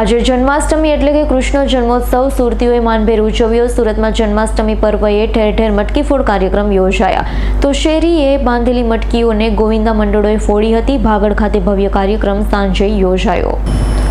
આજે જન્માષ્ટમી એટલે કે કૃષ્ણ જન્મોત્સવ, સુરતીઓએ માનભેર ઉજવ્યો. સુરતમાં જન્માષ્ટમી પર્વએ ઠેર ઠેર મટકી ફોડ કાર્યક્રમ યોજાયા. તો શેરીએ બાંધેલી મટકીઓને ગોવિંદા મંડળોએ ફોડી હતી. ભાગળ ખાતે ભવ્ય કાર્યક્રમ સાંજે યોજાયો.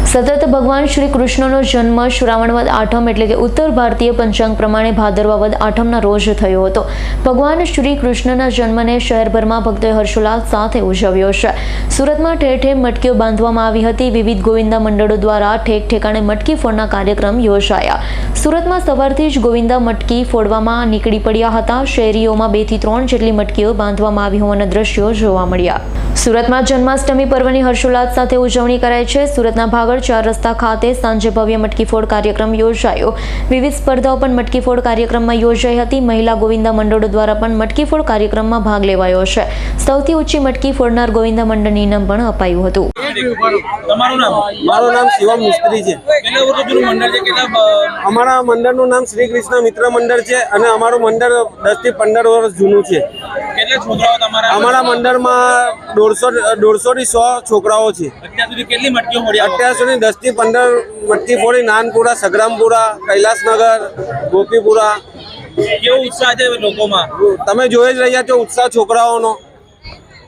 સતત ભગવાન શ્રી કૃષ્ણનો જન્મ શ્રાવણવદ આઠમ એટલે કે ઉત્તર ભારતીય પંચાંગ પ્રમાણે ભાદરવા વદ આઠમના રોજ થયો હતો. ભગવાન શ્રી કૃષ્ણના જન્મને શહેરભરમાં ભક્તોએ હર્ષોલ્લાસ સાથે ઉજવ્યો છે. સુરતમાં ઠેર ઠેર મટકીઓ બાંધવામાં આવી હતી. વિવિધ ગોવિંદા મંડળો દ્વારા ઠેક ઠેકાણે મટકી ફોડના કાર્યક્રમ યોજાયા. સુરતમાં સવારથી જ ગોવિંદા મટકી ફોડવામાં નીકળી પડ્યા હતા. શહેરીઓમાં બેથી ત્રણ જેટલી મટકીઓ બાંધવામાં આવી હોવાના દ્રશ્યો જોવા મળ્યા. સુરતમાં જન્માષ્ટમી પર્વની હર્ષોલ્લાસ સાથે ઉજવણી કરાય છે. સુરતના ભાગળ ચાર રસ્તા ખાતે સાંજે ભવ્ય મટકીફોડ કાર્યક્રમ યોજાયો. વિવિધ સ્પર્ધાઓ પણ મટકીફોડ કાર્યક્રમમાં યોજાઈ હતી. મહિલા ગોવિંદા મંડળો દ્વારા પણ મટકીફોડ કાર્યક્રમમાં ભાગ લેવાયો છે. સૌથી ઊંચી મટકી ફોડનાર ગોવિંદા મંડળને ઇનામ પણ અપાયું હતું. તમારું નામ? મારું નામ શિવમ મિસ્ત્રી છે. કેટલા વર્ષો જૂનું મંડળ છે? અમારા મંડળનું નામ શ્રી કૃષ્ણ મિત્ર મંડળ છે અને અમારું મંડળ દસથી પંદર વર્ષ જૂનું છે. અમારા મંડળમાં દોઢસો દોઢસો થી સો છોકરાઓ છે. અત્યાર સુધી કેટલી મટકીઓ મળી અત્યાર સુધી દસથી પંદર મટકી ફોડી. નાનપુરા સગ્રામપુરા કૈલાસનગર ગોપીપુરા. કેવો ઉત્સાહ છે લોકોમાં? તમે જોઈ જ રહ્યા છો ઉત્સાહ છોકરાઓનો.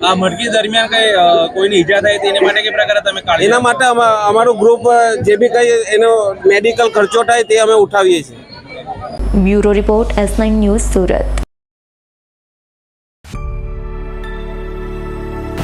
આ મટકી દરમિયાન કઈ કોઈની ઈજા થાય તો માટે કઈ પ્રકારે તમે કાળજી એના માટે અમા- અમારું ગ્રુપ જે બી કઈ એનો મેડિકલ ખર્ચો થાય તે અમે ઉઠાવીએ છીએ. Bureau report S nine news Surat.